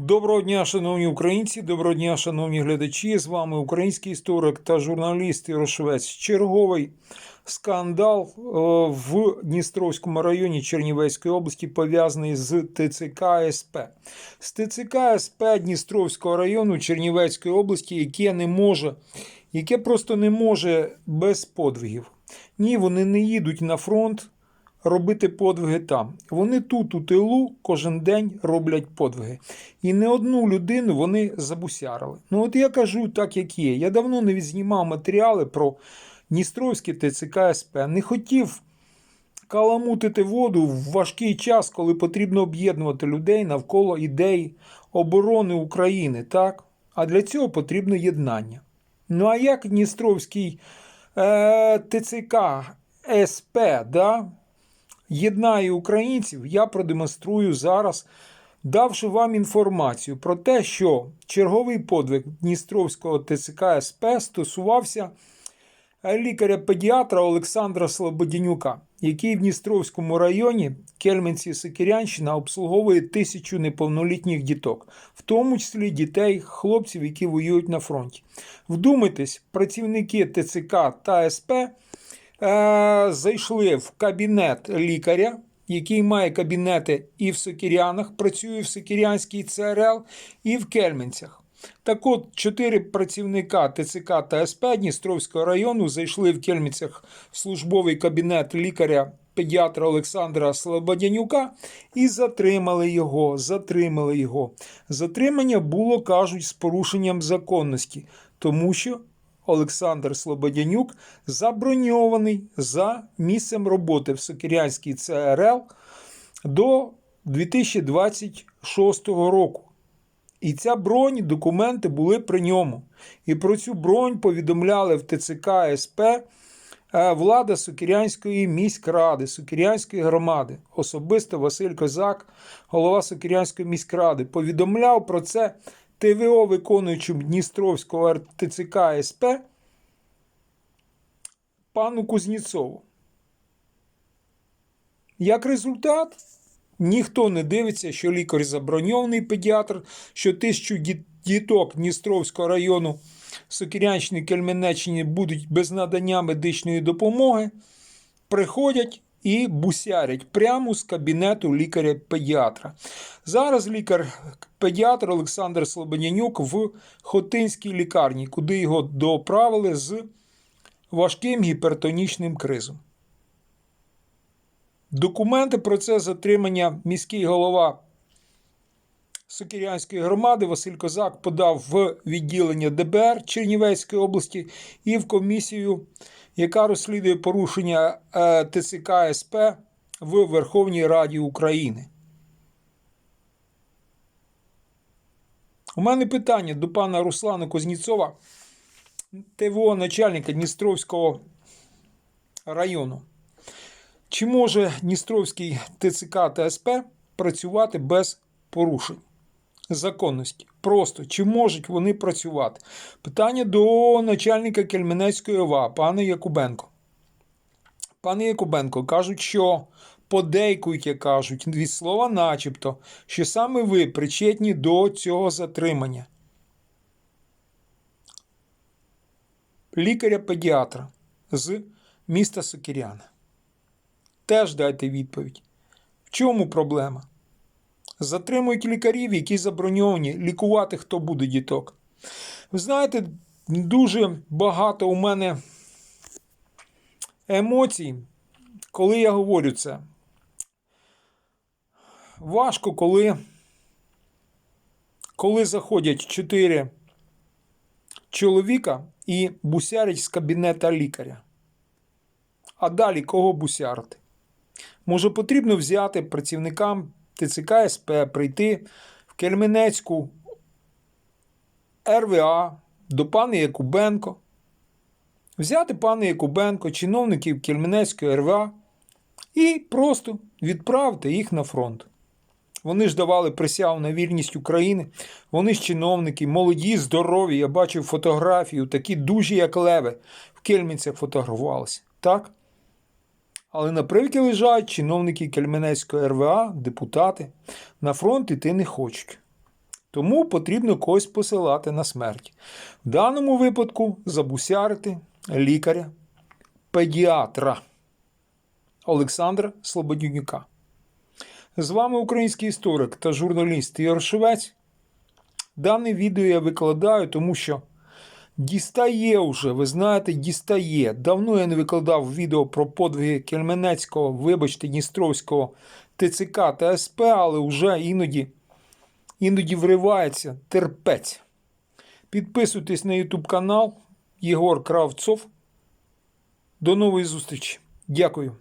Доброго дня, шановні українці, доброго дня, шановні глядачі. З вами український історик та журналіст Ірошвець. Черговий скандал е, в Дністровському районі Чернівецької області пов'язаний з ТЦК СП. З ТЦК СП Дністровського району Чернівецької області, яке не може, яке просто не може без подвигів. Ні, вони не їдуть на фронт робити подвиги там. Вони тут, у тилу, кожен день роблять подвиги. І не одну людину вони забусярили. Ну, от я кажу так, як є. Я давно не відзнімав матеріали про Дністровське ТЦК СП. Не хотів каламутити воду в важкий час, коли потрібно об'єднувати людей навколо ідеї оборони України. так? А для цього потрібно єднання. Ну а як Дністровський е, ТЦК СП, да? Єднає українців, я продемонструю зараз, давши вам інформацію про те, що черговий подвиг Дністровського ТЦК СП стосувався лікаря-педіатра Олександра Слободянюка, який в Дністровському районі Кельменці Сикірянщина обслуговує тисячу неповнолітніх діток, в тому числі дітей, хлопців, які воюють на фронті. Вдумайтесь, працівники ТЦК та СП зайшли в кабінет лікаря, який має кабінети і в Сокірянах, працює в Сокірянській ЦРЛ, і в Кельменцях. Так от, чотири працівника ТЦК та СП Дністровського району зайшли в Кельміцях в службовий кабінет лікаря педіатра Олександра Слободянюка і затримали його. Затримали його. Затримання було, кажуть, з порушенням законності, тому що Олександр Слободянюк заброньований за місцем роботи в Сокирянській ЦРЛ до 2026 року. І ця бронь, документи були при ньому. І про цю бронь повідомляли в ТЦК СП е, влада Сокирянської міськради, Сокирянської громади. Особисто Василь Козак, голова Сокирянської міськради, повідомляв про це ТВО виконуючим Дністровського ТЦК СП пану Кузніцову. Як результат, ніхто не дивиться, що лікар заброньований педіатр, що тисячу діток Дністровського району Сокирянщини Кельменеччини будуть без надання медичної допомоги, приходять і бусярять прямо з кабінету лікаря-педіатра. Зараз лікар-педіатр Олександр Слободянюк в Хотинській лікарні, куди його доправили з важким гіпертонічним кризом. Документи про це затримання міський голова Сокирянської громади Василь Козак подав в відділення ДБР Чернівецької області і в комісію, яка розслідує порушення е, ТЦК СП в Верховній Раді України. У мене питання до пана Руслана Козніцова, ТВО начальника Дністровського району. Чи може Дністровський ТЦК та СП працювати без порушень законності? Просто чи можуть вони працювати? Питання до начальника Кельменецької ОВА, пана Якубенко. Пане Якубенко, кажуть, що подейкуйте, кажуть, від слова начебто, що саме ви причетні до цього затримання. Лікаря-педіатра з міста Сокиряна. Теж дайте відповідь. В чому проблема? Затримують лікарів, які заброньовані, лікувати хто буде діток. Ви знаєте, дуже багато у мене емоцій, коли я говорю це. Важко, коли, коли заходять чотири чоловіка і бусярять з кабінета лікаря. А далі кого бусярити? Може, потрібно взяти працівникам ТЦК СП, прийти в Кельменецьку РВА до пана Якубенко, взяти пана Якубенко, чиновників Кельменецької РВА і просто відправити їх на фронт. Вони ж давали присягу на вірність України. Вони ж чиновники, молоді, здорові. Я бачив фотографію, такі дужі, як леви, в Кельмінцях фотографувалися. Так? Але на превіки лежать чиновники Кельменецької РВА, депутати, на фронт іти не хочуть. Тому потрібно когось посилати на смерть. В даному випадку забусярити лікаря, педіатра Олександра Слободюнюка. З вами український історик та журналіст Ігор Швець. Дане відео я викладаю, тому що дістає вже, ви знаєте, дістає. Давно я не викладав відео про подвиги Кельменецького, вибачте, Дністровського ТЦК та СП, але вже іноді, іноді вривається терпець. Підписуйтесь на YouTube канал Єгор Кравцов. До нової зустрічі. Дякую.